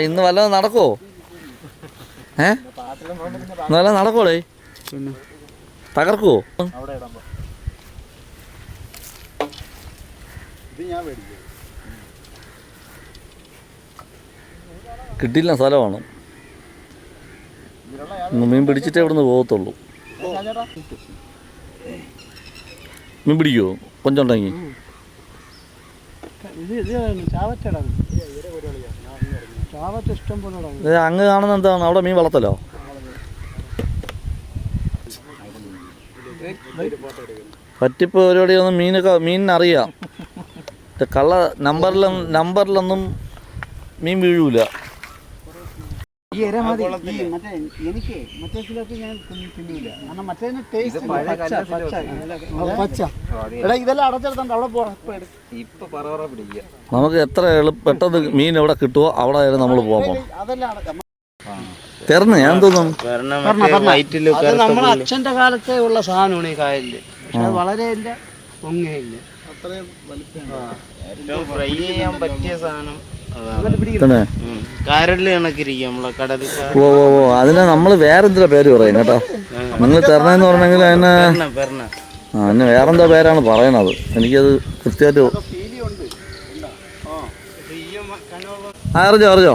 ഇന്ന് വല്ലതും നടക്കോ ഏ? ഇന്ന് വല്ലതും തകർക്കോ തകർക്കുവോ? കിട്ടില്ല സ്ഥലമാണ്. മീൻ പിടിച്ചിട്ടേ ഇവിടുന്ന് പോകത്തുള്ളൂ. മീൻ പിടിക്കുവോ? കൊഞ്ചുണ്ടെങ്കിൽ ഇത് ഇത് ചാവറ്റടാ ചാവറ്റ ഇഷ്ടം പോലെ ഇത് അങ്ങ് കാണുന്ന എന്താണ്? അവിടെ മീൻ വളർത്തലോ? പറ്റിപ്പ് പരിപാടിയൊന്നും മീനൊക്കെ മീനിനറിയാം കള്ള നമ്പറിലൊന്നും നമ്പറിലൊന്നും മീൻ വീഴൂല. ഈ ഇര മതി. ഈ മറ്റേ എനിക്ക് മറ്റേ ഞാൻ കാരണം ടേസ്റ്റ് പച്ച പച്ച. എടാ ഇതെല്ലാം അടച്ചെടുത്തോണ്ട് അവിടെ നമുക്ക് എത്ര പെട്ടെന്ന് മീൻ എവിടെ കിട്ടുമോ അവിടെ നമ്മൾ പോകാം തെരഞ്ഞ് ഞാൻ തോന്നുന്നു. നമ്മളെ അച്ഛന്റെ കാലത്തെ ഉള്ള സാധനമാണ് ഈ കായലിൽ. പക്ഷെ അത് വളരെ ഇല്ല പൊങ്ങയില്ല അത്രയും ഫ്രൈ ചെയ്യാൻ പറ്റിയ സാധനം തന്നെ. കാരൽ കണക്കിരിക്കും നമ്മളെ കടലിൽ ഓ ഓ ഓ അതിനെ നമ്മൾ വേറെന്തിനാ പേര് പറയും കേട്ടോ? നിങ്ങൾ തരണെന്ന് പറഞ്ഞെങ്കിൽ അതിനെ ആ അതിന് വേറെന്തോ പേരാണ് പറയണത്. എനിക്കത് കൃത്യമായിട്ട് ആ അറിഞ്ഞോ അറിഞ്ഞോ?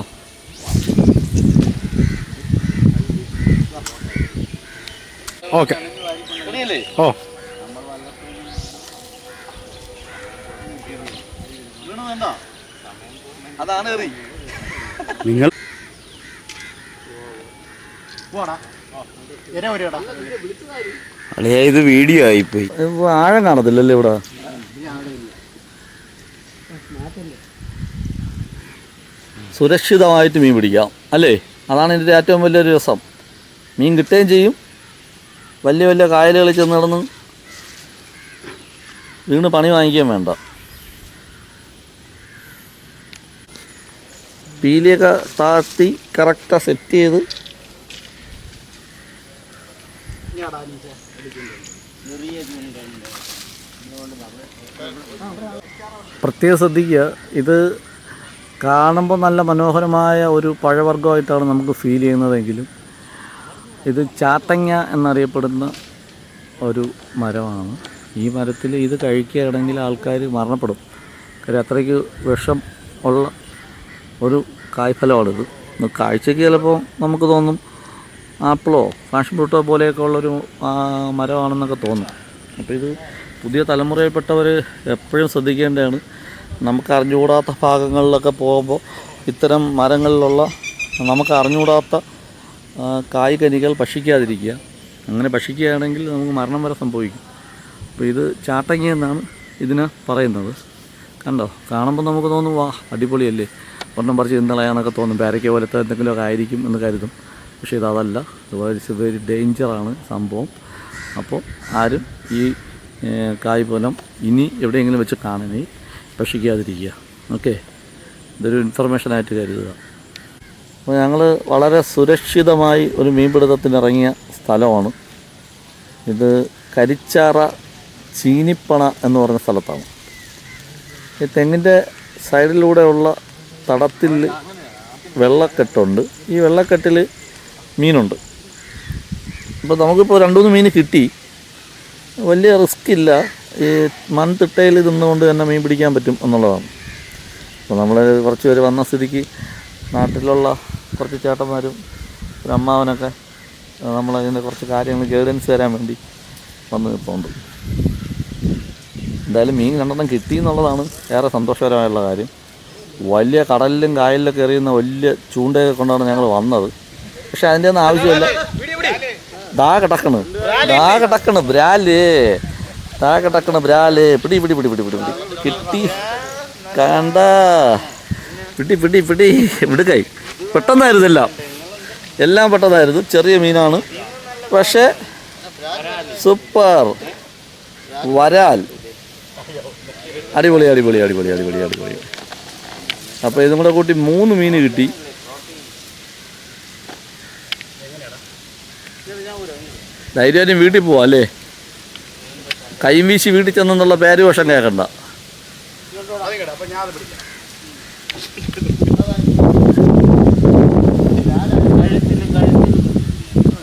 ഓക്കെ. ഓ. നിങ്ങൾ അളിയ ഇത് വീഡിയോ ആയി പോയി ആഴം കാണത്തില്ലല്ലേ ഇവിടെ? സുരക്ഷിതമായിട്ട് മീൻ പിടിക്കാം അല്ലേ? അതാണ് ഇതിന്റെ ഏറ്റവും വലിയൊരു രസം. മീൻ കിട്ടുകയും ചെയ്യും. വലിയ വലിയ കായലുകളിൽ ചെന്ന് നടന്ന് വീണ് പണി വാങ്ങിക്കുകയും വേണ്ട. പീലിയൊക്കെ താഴ്ത്തി കറക്റ്റാ സെറ്റ് ചെയ്ത്. പ്രത്യേകം ശ്രദ്ധിക്കുക ഇത് കാണുമ്പോൾ നല്ല മനോഹരമായ ഒരു പഴവർഗമായിട്ടാണ് നമുക്ക് ഫീൽ ചെയ്യുന്നതെങ്കിലും ഇത് ചാത്തങ്ങ എന്നറിയപ്പെടുന്ന ഒരു മരമാണ്. ഈ മരത്തിൽ ഇത് കഴിക്കുകയാണെങ്കിൽ ആൾക്കാർ മരണപ്പെടും. കാര്യം അത്രയ്ക്ക് വിഷം ഉള്ള ഒരു കായ്ഫലമാണിത്. കാഴ്ചയ്ക്ക് ചിലപ്പോൾ നമുക്ക് തോന്നും ആപ്പിളോ ഫാഷൻ ഫ്രൂട്ടോ പോലെയൊക്കെ ഉള്ളൊരു മരമാണെന്നൊക്കെ തോന്നും. അപ്പോൾ ഇത് പുതിയ തലമുറയിൽപ്പെട്ടവർ എപ്പോഴും ശ്രദ്ധിക്കേണ്ടതാണ്. നമുക്ക് അറിഞ്ഞുകൂടാത്ത ഭാഗങ്ങളിലൊക്കെ പോകുമ്പോൾ ഇത്തരം മരങ്ങളിലുള്ള നമുക്ക് അറിഞ്ഞുകൂടാത്ത കായ്കനികൾ ഭക്ഷിക്കാതിരിക്കുക. അങ്ങനെ ഭക്ഷിക്കുകയാണെങ്കിൽ നമുക്ക് മരണം വരെ സംഭവിക്കും. അപ്പോൾ ഇത് ചാട്ടങ്ങി എന്നാണ് ഇതിനെ പറയുന്നത്. കണ്ടോ? കാണുമ്പോൾ നമുക്ക് തോന്നും വാ അടിപൊളിയല്ലേ? ഒരെണ്ണം പറിച്ച് ഇന്നളയാന്നൊക്കെ തോന്നും. പേരയ്ക്ക പോലത്തെ എന്തെങ്കിലുമൊക്കെ ആയിരിക്കും എന്ന് കരുതും. പക്ഷേ ഇതല്ല ഇറ്റ്സ് വെരി ഡേഞ്ചറാണ് സംഭവം. അപ്പോൾ ആരും ഈ ഏഹ്, കായ് പോലും ഇനി എവിടെയെങ്കിലും വെച്ച് കാണണേ ഭക്ഷിക്കാതിരിക്കുക ഓക്കെ? ഇതൊരു ഇൻഫർമേഷനായിട്ട് കരുതുക. അപ്പോൾ ഞങ്ങൾ വളരെ സുരക്ഷിതമായി ഒരു മീൻപിടുത്തത്തിനിറങ്ങിയ സ്ഥലമാണ്. ഇത് കരിച്ചാറ ചീനിപ്പണ എന്ന് പറഞ്ഞ സ്ഥലത്താണ്. ഈ തെങ്ങിന്റെ സൈഡിലൂടെയുള്ള തടത്തിൽ വെള്ളക്കെട്ടുണ്ട്. ഈ വെള്ളക്കെട്ടിൽ മീനുണ്ട്. അപ്പോൾ നമുക്കിപ്പോൾ രണ്ട് മൂന്ന് മീൻ കിട്ടി. വലിയ റിസ്ക് ഇല്ല. ഈ മൺതിട്ടയിൽ നിന്നുകൊണ്ട് തന്നെ മീൻ പിടിക്കാൻ പറ്റും എന്നുള്ളതാണ്. അപ്പോൾ നമ്മൾ കുറച്ച് പേര് വന്ന സ്ഥിതിക്ക് നാട്ടിലുള്ള കുറച്ച് ചേട്ടന്മാരും ഒരു അമ്മാവനൊക്കെ നമ്മളതിന്റെ കുറച്ച് കാര്യങ്ങൾ ഗൈഡൻസ് തരാൻ വേണ്ടി വന്ന് നിൽപ്പുണ്ട്. എന്തായാലും മീൻ രണ്ടെണ്ണം കിട്ടി എന്നുള്ളതാണ് ഏറെ സന്തോഷകരമായുള്ള കാര്യം. വലിയ കടലിലും കായലിലൊക്കെ എറിയുന്ന വലിയ ചൂണ്ടയൊക്കെ കൊണ്ടാണ് ഞങ്ങൾ വന്നത്. പക്ഷെ അതിന്റെ ഒന്നും ആവശ്യമില്ല. ദാ കിടക്കണ്. ദാ കിടക്കണ് ബ്രാൽ. ദാ കിടക്കണ് ബ്രാൽ. പിടി പിടി പിടി പിടി പിടി. പിടി കിട്ടി. കണ്ട. പിടി പിടി പിടി. വിടുകൈ. പെട്ടെന്നായിരുന്നു എല്ലാം എല്ലാം പെട്ടെന്നായിരുന്നു. ചെറിയ മീനാണ്. പക്ഷേ സൂപ്പർ. വരാൽ. അടിപൊളി അടിപൊളി അടിപൊളി അടിപൊളി അടിപൊളി. അപ്പോൾ ഇതും കൂടെ കൂട്ടി മൂന്ന് മീന് കിട്ടി. ധൈര്യം വീട്ടിൽ പോവാം അല്ലേ? കൈയും വീശി വീട്ടിൽ ചെന്നെന്നുള്ള പേര് വഷം കേൾക്കണ്ട.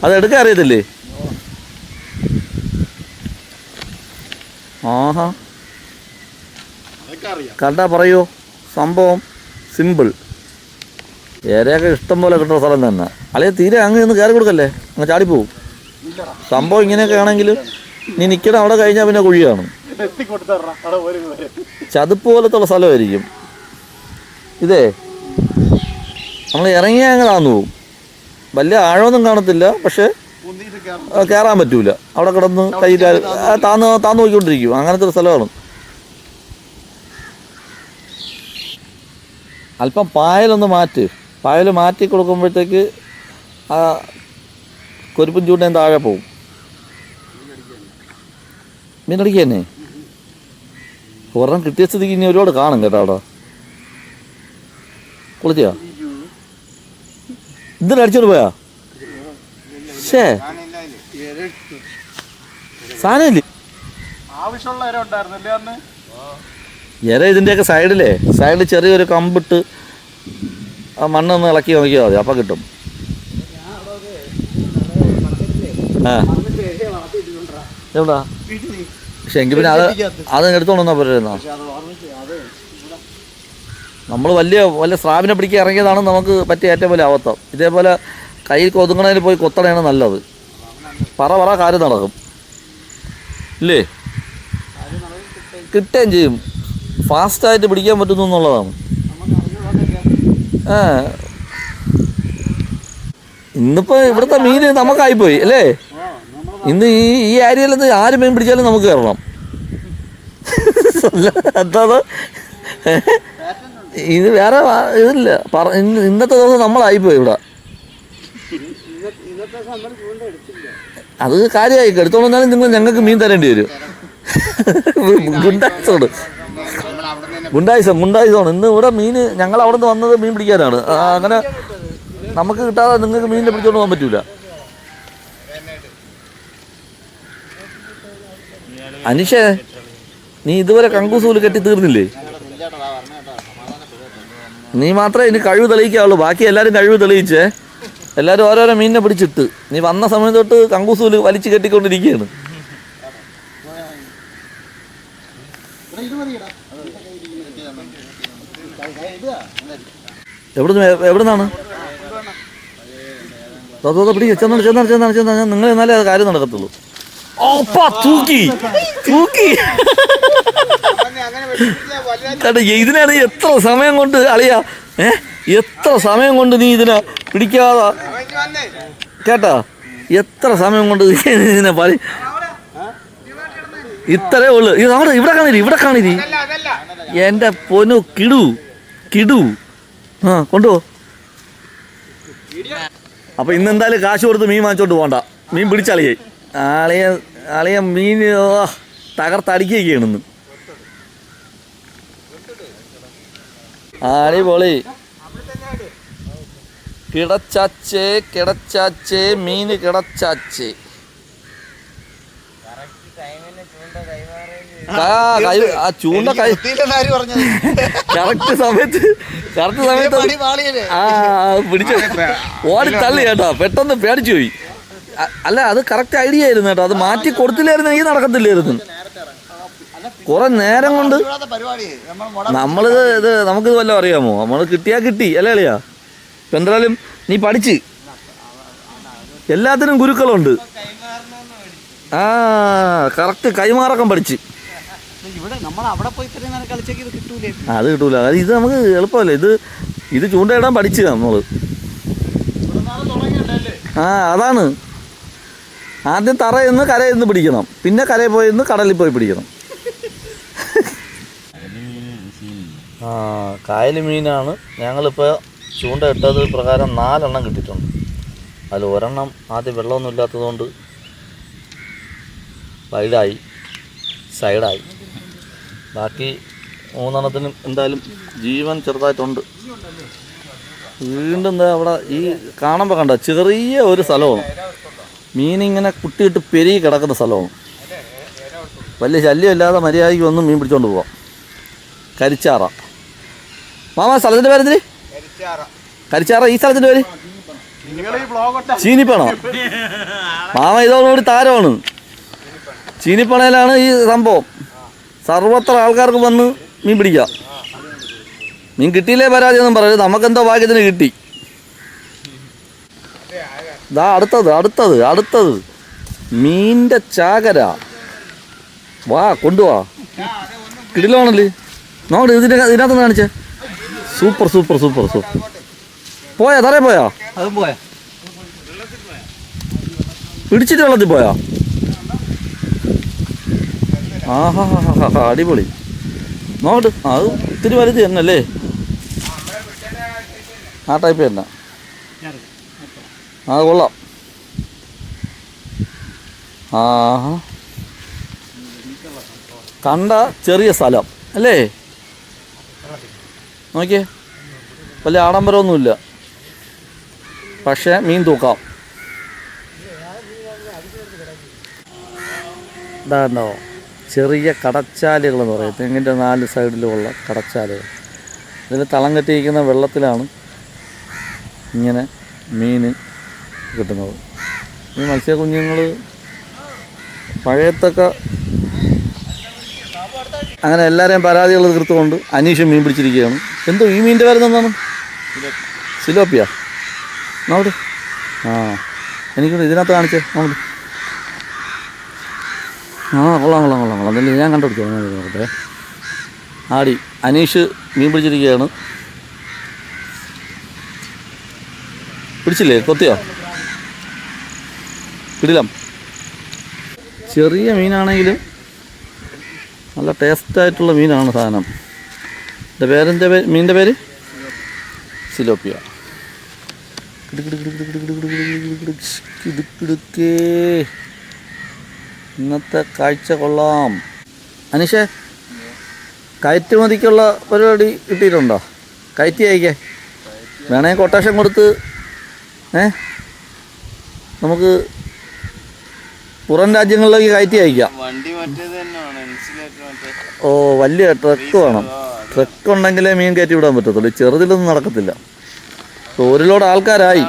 അതെടുക്കാൻ അറിയത്തില്ലേ? ആഹാ. കണ്ടാ പറയോ? സംഭവം. സിമ്പിൾ. ഏരയൊക്കെ ഇഷ്ടം പോലെ കിട്ടുന്ന സ്ഥലം തന്നെ. അല്ലെങ്കിൽ തീരെ അങ്ങ് നിന്ന് കയറി കൊടുക്കല്ലേ? അങ്ങ് ചാടിപ്പോവും സംഭവം ഇങ്ങനെയൊക്കെ ആണെങ്കിൽ നീ നിൽക്കണം അവിടെ കഴിഞ്ഞാൽ പിന്നെ കുഴിയാണ്. ചതുപ്പ് പോലത്തുള്ള സ്ഥലമായിരിക്കും. ഇതേ നമ്മൾ ഇറങ്ങിയാൽ അങ്ങ് താന്നു പോകും വലിയ ആഴമൊന്നും കാണത്തില്ല പക്ഷേ കയറാൻ പറ്റൂല. അവിടെ കിടന്ന് കൈ കാൽ ആ, താന്ന് താന്ന് നോക്കിക്കൊണ്ടിരിക്കും അങ്ങനത്തെ ഒരു സ്ഥലമാണ്. അല്പം പായലൊന്ന് മാറ്റ്. പായൽ മാറ്റി കൊടുക്കുമ്പോഴത്തേക്ക് ആ കൊരുപ്പും ചൂണ്ടയും താഴെ പോവും. മീനടിക്കുക തന്നെ ഒരെണ്ണം കിട്ടിയ സ്ഥിതിക്ക് ഇനി ഒരുപാട് കാണും കേട്ടോ അവിടെ. കുളിച്ചാ ഇതിന് അടിച്ചോണ്ട് പോയാ? ഷേ സാധനമില്ലേ? ആവശ്യമുള്ള ഉണ്ടായിരുന്നല്ലേ അന്ന് ഇര ഇതിന്റെയൊക്കെ സൈഡിലേ സൈഡിൽ ചെറിയൊരു കമ്പിട്ട് ആ മണ്ണൊന്ന് ഇളക്കി നോക്കിയാൽ മതി അപ്പം കിട്ടും. ആ. പക്ഷെ എങ്കിൽ പിന്നെ അത് അത് എടുത്തോണ്ടെന്നാ പോരുന്നോ? നമ്മൾ വലിയ വലിയ സ്രാവിനെ പിടിക്കാൻ ഇറങ്ങിയതാണ് നമുക്ക് പറ്റിയ ഏറ്റവും വലിയ അബദ്ധം. ഇതേപോലെ കയ്യിൽ കൊതുങ്ങണതിൽ പോയി കൊത്തണയാണ് നല്ലത്. പറ പറ കാര്യം നടക്കും. ഇല്ലേ? കിട്ടുകയും ചെയ്യും. ഫാസ്റ്റായിട്ട് പിടിക്കാൻ പറ്റുന്നു എന്നുള്ളതാണ്. ആ. ഇന്നിപ്പോ ഇവിടുത്തെ മീൻ നമുക്കായിപ്പോയി അല്ലേ? ഇന്ന് ഈ ഈ ഏരിയയിൽ നിന്ന് ആര് മീൻ പിടിച്ചാലും നമുക്ക് കയറണം എന്താ ഇത് വേറെ ഇതില്ല. പറ ഇന്ന് ഇന്നത്തെ ദിവസം നമ്മളായിപ്പോയി ഇവിടെ. അത് കാര്യമായി എടുത്തോളന്നാലും നിങ്ങൾ ഞങ്ങൾക്ക് മീൻ തരേണ്ടി വരും. ഗുണ്ടായിസോട് ഗുണ്ടായിസം ഗുണ്ടായിസമാണ് ഇന്ന് ഇവിടെ മീൻ ഞങ്ങൾ അവിടെ നിന്ന് വന്നത് മീൻ പിടിക്കാനാണ്. അങ്ങനെ നമുക്ക് കിട്ടാതെ നിങ്ങൾക്ക് മീനിനെ പിടിച്ചോണ്ട് പോകാൻ പറ്റൂല. അനിഷേ നീ ഇതുവരെ കങ്കൂസൂൽ കെട്ടി തീർന്നില്ലേ? നീ മാത്രമേ ഇനി കഴിവ് തെളിയിക്കാവുള്ളൂ. ബാക്കി എല്ലാവരും കഴിവ് തെളിയിച്ചേ. എല്ലാവരും ഓരോരോ മീനിനെ പിടിച്ചിട്ട്. നീ വന്ന സമയം തൊട്ട് കങ്കൂസൂൽ വലിച്ചു കെട്ടിക്കൊണ്ടിരിക്കുകയാണ്. എവിടുന്ന് എവിടുന്നാണ്? പിടിക്കുക ചെന്നാണ് ചെന്നാണ് ചെന്നാണ് ചെന്നാണ്. നിങ്ങൾ എന്നാലേ അത് കാര്യം നടക്കത്തുള്ളൂ. ഓപ്പാ തൂക്കി തൂക്കി. കേട്ടോ ഇതിനാണ് എത്ര സമയം കൊണ്ട് അളിയ ഏ? എത്ര സമയം കൊണ്ട് നീ ഇതിനെ പിടിക്കാതെ കേട്ടാ എത്ര സമയം കൊണ്ട് ഇതിനെ പറി ഇത്രേ ഉള്ളു. അവിടെ ഇവിടെ കാണിരി ഇവിടെ കാണിരി. എന്റെ പൊന്നു കിടു കിടു. ആ കൊണ്ടുപോ. അപ്പൊ ഇന്ന് എന്തായാലും കാശ് കൊടുത്ത് മീൻ വാങ്ങിച്ചോണ്ട് പോകണ്ട മീൻ പിടിച്ചളിയായി ആളിയ ആളിയ മീൻ തകർത്തടിക്കുകയാണ് ഇന്ന്. ആളി പൊളി കിടച്ചാച്ചേ കിടച്ചാച്ചേ മീന് കിടച്ചാച്ചേ. ആ, ചൂണ്ട കൈ. കറക്റ്റ് സമയത്ത് കറക്റ്റ് സമയത്ത് ആ പിടിച്ചു. ഓടി തള്ളി കേട്ടോ. പെട്ടെന്ന് പേടിച്ചു പോയി. അല്ല അത് കറക്റ്റ് ഐഡിയ ആയിരുന്നു കേട്ടോ. അത് മാറ്റി കൊടുത്തില്ലായിരുന്നു ഈ നടക്കത്തില്ലായിരുന്നു. കുറെ നേരം കൊണ്ട് പരിപാടി നമ്മൾ നമ്മളിത് ഇത് നമുക്കിത് വല്ലതും അറിയാമോ? നമ്മൾ കിട്ടിയാ കിട്ടി. അല്ലേ അളിയാ? ഇപ്പം എന്തായാലും നീ പഠിച്ച്. എല്ലാത്തിനും ഗുരുക്കളുണ്ട്. ആ കറക്റ്റ് കൈമാറക്കം പഠിച്ച്. ഇവിടെ നമ്മൾ അവിടെ പോയി ഇത്രയും നേരം കളിച്ചേക്ക് ഇത് കിട്ടൂലേ? അത് കിട്ടൂല. അത് ഇത് നമുക്ക് എളുപ്പമല്ലേ? ഇത് ഇത് ചൂണ്ടയിടാൻ പഠിച്ചു നമ്മൾ. ആ അതാണ്. ആദ്യം തറയിൽ നിന്ന് കരയിൽ നിന്ന് പിടിക്കണം. പിന്നെ കരയിൽ പോയി നിന്ന് കടലിൽ പോയി പിടിക്കണം. ആ കായൽ മീനാണ്. ഞങ്ങളിപ്പോൾ ചൂണ്ട ഇട്ടത് പ്രകാരം നാലെണ്ണം കിട്ടിയിട്ടുണ്ട്. അതിൽ ഒരെണ്ണം ആദ്യം വെള്ളമൊന്നും ഇല്ലാത്തതുകൊണ്ട് വൈഡായി സൈഡായി. ബാക്കി മൂന്നെണ്ണത്തിനും എന്തായാലും ജീവൻ ചെറുതായിട്ടുണ്ട്. വീണ്ടും എന്താ അവിടെ ഈ കാണുമ്പോൾ കണ്ട ചെറിയ ഒരു സ്ഥലമാണ് മീനിങ്ങനെ കുട്ടിയിട്ട് പെരുകി കിടക്കുന്ന സ്ഥലമാണ് വലിയ ശല്യമില്ലാതെ മര്യാദയ്ക്ക് ഒന്നും മീൻ പിടിച്ചോണ്ട് പോവാം. കരിച്ചാറ. മാമാ സ്ഥലത്തിന്റെ പേരെന്തിന്? കരിച്ചാറ. ഈ സ്ഥലത്തിന്റെ പേര്? ചീനിപ്പണോ? മാമ ഇതോടുകൂടി താരമാണ്. ചീനിപ്പണയിലാണ് ഈ സംഭവം. സർവത്ര ആൾക്കാർക്ക് വന്ന് മീൻ പിടിക്കാം. മീൻ കിട്ടിയില്ലേ പരാജയം പറയരുത്. നമുക്കെന്തോ ഭാഗ്യത്തിന് കിട്ടി. ഇതാ അടുത്തത് അടുത്തത് അടുത്തത്. മീന്റെ ചാകര. വാ കൊണ്ടുവാ. കിടിലാണല്ലേ നോട്ട് ഇതിന്റെ ഇതിനകത്ത് കാണിച്ചേ? Super super super super. പോയാ തറേ പോയാ? അതും പോയാ. പിടിച്ചിട്ട് വെള്ളത്തിൽ പോയാ? ആഹാ അടിപൊളി. നോട്ട് അത് ഇത്തിരി വലുത് തന്നെ അല്ലേ ആ ടൈപ്പ് തന്നെ. ആ കൊള്ളാം. ആഹാ. കണ്ട ചെറിയ സ്ഥലം അല്ലേ? നോക്കിയേ വലിയ ആഡംബരമൊന്നുമില്ല. പക്ഷേ മീൻ തൂക്കാം. ഇതാണ്ടോ ചെറിയ കടച്ചാലുകൾ എന്ന് പറയും. തെങ്ങിന്റെ നാല് സൈഡിലുമുള്ള കടച്ചാലുകൾ. ഇതിൽ തളം കെട്ടിയിരിക്കുന്ന വെള്ളത്തിലാണ് ഇങ്ങനെ മീൻ കിട്ടുന്നത്. ഈ മത്സ്യക്കുഞ്ഞുങ്ങൾ പഴയത്തൊക്കെ അങ്ങനെ എല്ലാവരെയും പരാതികൾ തീർത്തുകൊണ്ട് അനീഷ് മീൻ പിടിച്ചിരിക്കുകയാണ്. എന്തോ ഈ മീനിന്റെ പേര് എന്താണ്? സിലോപ്പിയ. നോട്ട് ആ എനിക്കൊന്ന് ഇതിനകത്ത് കാണിച്ചേ. നോട്ട് ആ കൊള്ളാം കൊള്ളാം കൊള്ളാം കൊള്ളാം ഞാൻ കണ്ടുപിടിക്കാം നോക്കട്ടെ ആടി അനീഷ് മീൻ പിടിച്ചിരിക്കുകയാണ് പിടിച്ചില്ലേ കൊത്തിയോ പിടിലാം ചെറിയ മീനാണെങ്കിലും നല്ല ടേസ്റ്റായിട്ടുള്ള മീനാണ് സാധനം എന്റെ പേരെന്റെ പേര് മീനിന്റെ പേര് സിലോപ്പിയ കിടുക്കിടുക്കേ ഇന്നത്തെ കാഴ്ച കൊള്ളാം. അനീഷേ കയറ്റുമതിക്കുള്ള പരിപാടി കിട്ടിയിട്ടുണ്ടോ? കയറ്റി അയക്കേ. വേണമെങ്കിൽ കൊട്ടേഷൻ കൊടുത്ത് ഏ? നമുക്ക് പുറം രാജ്യങ്ങളിലേക്ക് കയറ്റി അയക്കാം. ഓ വലിയ ട്രക്ക് വേണം. ട്രക്ക് ഉണ്ടെങ്കിലേ മീൻ കയറ്റി വിടാൻ പറ്റത്തുള്ളൂ. ചെറുതിലൊന്നും നടക്കത്തില്ല. ഒരു ലോഡ് ആൾക്കാരായി.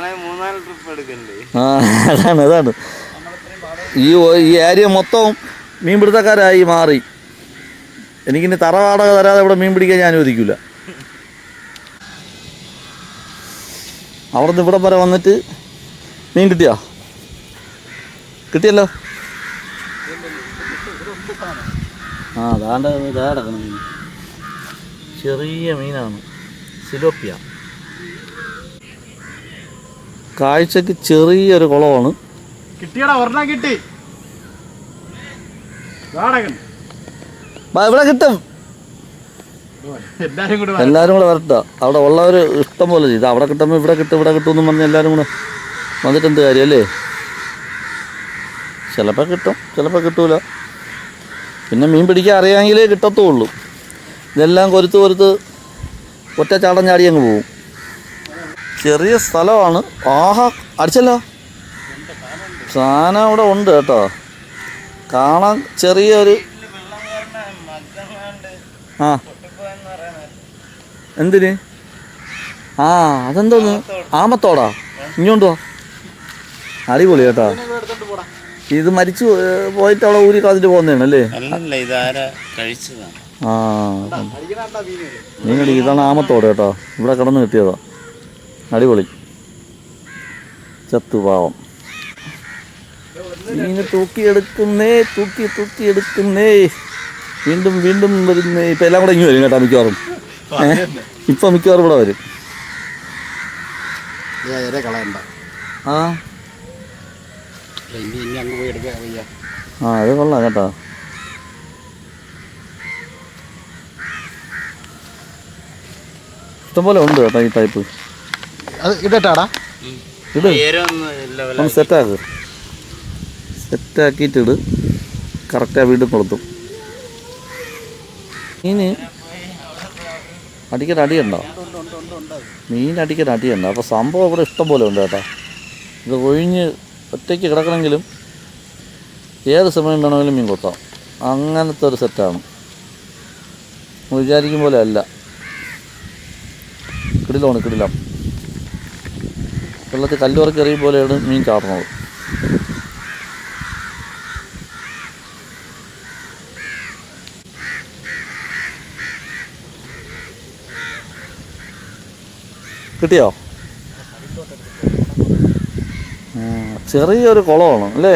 ആ അതാണ് അതാണ്. ഈ ഈ ഏരിയ മൊത്തവും മീൻപിടുത്തക്കാരായി മാറി. എനിക്കിനി തറ വാടക തരാതെ ഇവിടെ മീൻ പിടിക്കാൻ ഞാൻ അനുവദിക്കില്ല അവിടെ നിന്ന് ഇവിടെ വരെ വന്നിട്ട് മീൻ കിട്ടിയോ? കിട്ടിയല്ലോ. ആ ദാണ്ട ഇതാ കിടക്കണം മീൻ. ചെറിയ മീനാണ്. സിലോപ്പിയ. കാഴ്ചക്ക് ചെറിയൊരു കുളമാണ് കിട്ടിയടാ ഒരെണ്ണം കിട്ടി. വാടകൻ ബാ, ഇവിടെ കിട്ടും. എല്ലാരും കൂടെ വരട്ട. അവിടെ ഉള്ളവര് ഇഷ്ടം പോലെ ചെയ്ത്. അവിടെ കിട്ടുമ്പോൾ ഇവിടെ കിട്ടും ഇവിടെ കിട്ടും പറഞ്ഞ് എല്ലാവരും കൂടെ വന്നിട്ട് എന്ത് കാര്യം അല്ലേ? ചിലപ്പോൾ കിട്ടും ചിലപ്പോൾ കിട്ടൂല. പിന്നെ മീൻ പിടിക്കാൻ അറിയാമെങ്കിലേ കിട്ടത്തുള്ളൂ. ഇതെല്ലാം കൊരുത്ത് കൊരുത്ത് ഒറ്റ ചാടം ചാടി അങ്ങ് പോവും. ചെറിയ സ്ഥലമാണ്. ആഹാ അടിച്ചല്ലോ. സാധനം അവിടെ ഉണ്ട് കേട്ടോ. കാണാൻ ചെറിയൊരു ആ. എന്തിന്? ആ അതെന്തോന്ന്? ആമത്തോടാ. ഇങ്ങോട്ട് അടിപൊളി കേട്ടോ. ഇത് മരിച്ചു പോയിട്ട് അവിടെ ഊരി കളഞ്ഞിട്ട് പോകുന്നതാണ് അല്ലേ? ആ നിങ്ങൾ ഇതാണ് ആമത്തോട് കേട്ടോ. ഇവിടെ കിടന്ന് കിട്ടിയതാ. അടിപൊളി. ചത്തു പാവം. മീന് തൂക്കിയെടുക്കുന്നേ തൂക്കി തൂക്കി എടുക്കുന്നേ വീണ്ടും വീണ്ടും വരുന്നേ. ഇപ്പം എല്ലാം കൂടെ ഇങ്ങ് വരും കേട്ടോ മിക്കവാറും. ഏഹ് ഇപ്പം മിക്കവാറും ഇവിടെ വരും. ആ? ആ അത് കൊള്ളാം കേട്ടോ. ഇഷ്ടംപോലെ ഉണ്ട് കേട്ടോ ഈ ടൈപ്പ് അത് ഇടട്ടാടാ. ഇത് ഒന്ന് സെറ്റാക്ക് സെറ്റാക്കിയിട്ടിട് കറക്റ്റാ വീണ്ടും കൊളുത്തും. മീന് അടിക്കാൻ അടിയുണ്ടോ? മീൻ അടിക്കാൻ അടിയുണ്ടോ. അപ്പോൾ സംഭവം ഇവിടെ ഇഷ്ടം പോലെ ഉണ്ട് കേട്ടോ. ഇത് ഒഴിഞ്ഞ് ഒറ്റയ്ക്ക് കിടക്കണമെങ്കിലും ഏത് സമയം വേണമെങ്കിലും മീൻ കൊത്താം. അങ്ങനത്തെ ഒരു സെറ്റാണ്. വിചാരിക്കും പോലെ അല്ല. കിടിലാണ് കിടിലം. വെള്ളത്തിൽ കല്ലുറക്കി എറിയും പോലെയാണ് മീൻ ചാടുന്നത്. കിട്ടിയോ? ചെറിയൊരു കുളമാണ് അല്ലേ?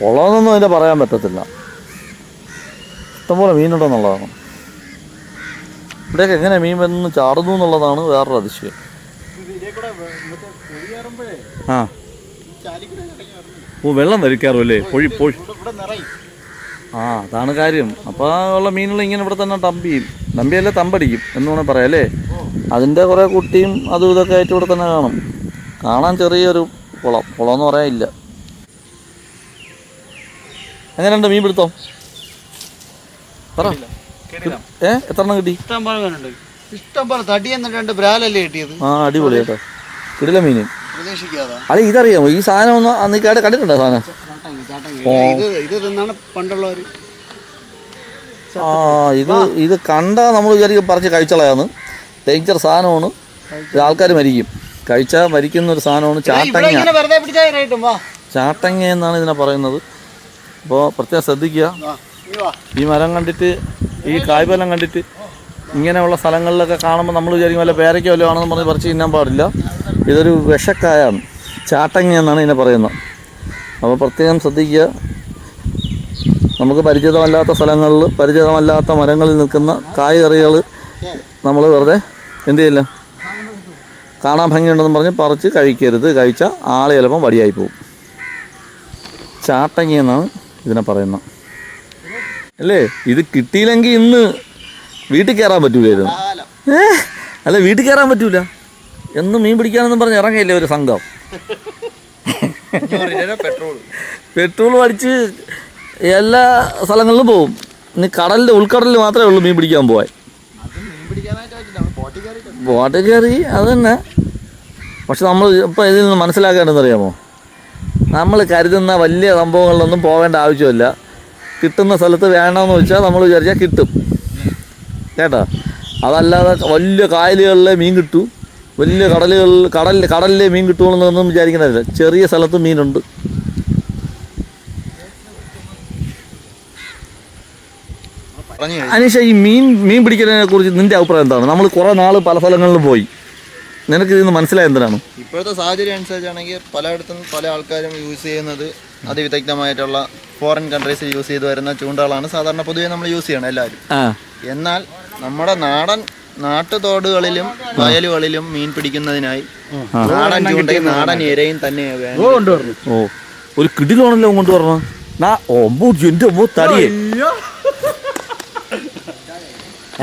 കുളമെന്നൊന്നും അതിന്റെ പറയാൻ പറ്റത്തില്ല. ഇഷ്ടംപോലെ മീനുണ്ടെന്നുള്ളതാണ് ഇവിടെയൊക്കെ എങ്ങനെ മീൻ വന്ന് ചാടുന്നു എന്നുള്ളതാണ് വേറൊരു അതിശയം. ആ. ഓ വെള്ളം ധരിക്കാറുമല്ലേ പൊഴി പൊഴി. നിറയും ആ അതാണ് കാര്യം. അപ്പോൾ ഉള്ള മീനുകൾ ഇങ്ങനെ ഇവിടെ തന്നെ ഡംപ് ചെയ്യും ഡംപിയല്ലേ തമ്പടിക്കും എന്ന് വേണമെങ്കിൽ പറയാം അല്ലേ? അതിന്റെ കുറേ കുട്ടിയും അതും ഇതൊക്കെ ആയിട്ട് ഇവിടെ തന്നെ കാണും. കാണാൻ ചെറിയൊരു കുളം. കുളം എന്ന് പറയാനില്ല എങ്ങനെയുണ്ട് മീൻ പിടുത്തം? പറ. ഏ? എത്ര എണ്ണം കിട്ടി? ഇഷ്ടം പോലെ തടി ബ്രാലല്ലേ കിട്ടിയത്? ആ അടിപൊളി കേട്ടോ. കിടില മീൻ അല്ല ഇതറിയാമോ? ഈ സാധനം ഒന്ന് അന്ന് കേട്ട് കണ്ടിട്ടുണ്ടോ സാധനം? ആ ഇത് ഇത് കണ്ടാ നമ്മൾ വിചാരിക്കും പറിച്ച് കഴിച്ചളയാന്ന്. ഡേഞ്ചർ സാധനമാണ്. ആൾക്കാർ മരിക്കും. കഴിച്ചാൽ മരിക്കുന്ന ഒരു സാധനമാണ് ചാട്ടങ്ങ ചാട്ടങ്ങ എന്നാണ് ഇതിനെ പറയുന്നത്. അപ്പോൾ പ്രത്യേകം ശ്രദ്ധിക്കുക. ഈ മരം കണ്ടിട്ട് ഈ കായ്ഫലം കണ്ടിട്ട് ഇങ്ങനെയുള്ള സ്ഥലങ്ങളിലൊക്കെ കാണുമ്പോൾ നമ്മൾ വിചാരിക്കും വല്ല പേരയ്ക്കോ വല്ലതും ആണെന്ന് പറഞ്ഞ് പറിച്ച് തിന്നാൻ പാടില്ല. ഇതൊരു വിഷക്കായാണ്. ചാട്ടങ്ങ എന്നാണ് ഇതിനെ പറയുന്നത്. അപ്പോൾ പ്രത്യേകം ശ്രദ്ധിക്കുക. നമുക്ക് പരിചിതമല്ലാത്ത സ്ഥലങ്ങളിൽ പരിചിതമല്ലാത്ത മരങ്ങളിൽ നിൽക്കുന്ന കായ്കറികൾ നമ്മൾ വെറുതെ എന്തു ചെയ്യില്ല? കാണാൻ ഭംഗിയുണ്ടെന്ന് പറഞ്ഞ് പറിച്ച് കഴിക്കരുത്. കഴിച്ചാൽ ആൾ ചിലപ്പം വടിയായി പോകും. ചാട്ടങ്ങി എന്നാണ് ഇതിനെ പറയുന്നത്. അല്ലേ? ഇത് കിട്ടിയില്ലെങ്കിൽ ഇന്ന് വീട്ടിൽ കയറാൻ പറ്റൂലായിരുന്നു. ഏ? അല്ല വീട്ടിൽ കയറാൻ പറ്റൂല. എന്ന് മീൻ പിടിക്കാനെന്നും പറഞ്ഞ് ഇറങ്ങിയില്ലേ ഒരു സംഘം? പെട്രോൾ. പെട്രോൾ അടിച്ച് എല്ലാ സ്ഥലങ്ങളിലും പോവും. ഇനി കടലിൽ ഉൾക്കടലിൽ മാത്രമേ ഉള്ളൂ മീൻ പിടിക്കാൻ പോവാൻ മീൻ പിടിക്കാനായിട്ട് പറ്റില്ല നമ്മൾ ബോട്ടിൽ കയറി അത് തന്നെ പക്ഷെ നമ്മൾ ഇപ്പോൾ ഇതിൽ നിന്ന് മനസ്സിലാക്കേണ്ടതെന്ന് അറിയാമോ? നമ്മൾ കരുതുന്ന വലിയ സംഭവങ്ങളിലൊന്നും പോകേണ്ട ആവശ്യമില്ല. കിട്ടുന്ന സ്ഥലത്ത് വേണമെന്ന് വെച്ചാൽ നമ്മൾ വിചാരിച്ചാൽ കിട്ടും. കേട്ടോ? അതല്ലാതെ വലിയ കായലുകളിലെ മീൻ കിട്ടും. വലിയ കടലുകളിൽ കടലിൽ കടലിലെ മീൻ കിട്ടുമെന്നൊന്നും വിചാരിക്കുന്നില്ല ചെറിയ സ്ഥലത്ത് മീനുണ്ട്. അനീഷ ഈ മീൻ മീൻ പിടിക്കുന്നതിനെ കുറിച്ച് നിന്റെ അഭിപ്രായം എന്താണ്? നമ്മൾ കുറെ നാൾ പല സ്ഥലങ്ങളിലും പോയി. നിനക്ക് ഇതിന് മനസ്സിലായ എന്തിനാണ്? ഇപ്പോഴത്തെ സാഹചര്യം അനുസരിച്ചാണെങ്കിൽ പലയിടത്തും പല ആൾക്കാരും യൂസ് ചെയ്യുന്നത് അതിവിദഗ്ധമായിട്ടുള്ള ഫോറിൻ കൺട്രീസിൽ യൂസ് ചെയ്ത് വരുന്ന ചൂണ്ടകളാണ് സാധാരണ പൊതുവെ നമ്മൾ യൂസ് ചെയ്യണം എല്ലാവരും. ആ. എന്നാൽ നമ്മുടെ നാടൻ നാട്ടുതോടുകളിലും വയലുകളിലും മീൻ പിടിക്കുന്നതിനായി നാടൻ ചൂണ്ടയും നാടൻ ഇരയും തന്നെ ഓ ഒരു കിടിലാണല്ലോ കൊണ്ടുവരണം പറഞ്ഞ നാ ഒമ്പോ എന്റെ ഒമ്പോ തടിയേ.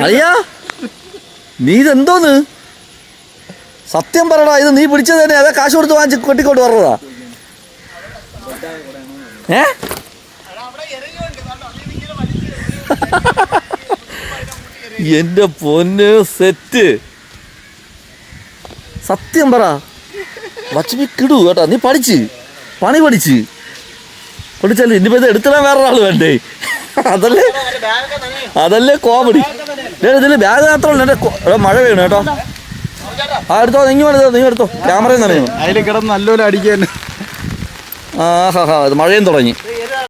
അയ്യാ നീ ഇതെന്തോന്ന് സത്യം പറടാ ഇത് നീ പിടിച്ചത് തന്നെ അതെ കാശ് കൊടുത്ത് വാങ്ങിച്ച് കെട്ടിക്കൊണ്ട് പറഞ്ഞതാ ഏ? എന്റെ പൊന്ന് സെറ്റ്. സത്യം പറ. വച്ചി കിടു കേട്ടോ നീ പഠിച്ച്. പണി പഠിച്ച്. പഠിച്ചല്ലേ ഇനിയിപ്പോ ഇത് എടുത്തിടാൻ വേറൊരാൾ വേണ്ടേ? അതല്ലേ? അതല്ലേ കോമഡി. ഇതിൽ ബാഗ് മാത്രമല്ല എന്റെ മഴ വീണു കേട്ടോ. ആ എടുത്തോ നീ എടുത്തോ നീ എടുത്തോ. ക്യാമറയിൽ നനയണം അതിൽ കിടന്ന് നല്ലപോലെ അടിക്കാൻ. ആ ഹാ ഹാ മഴയും തുടങ്ങി.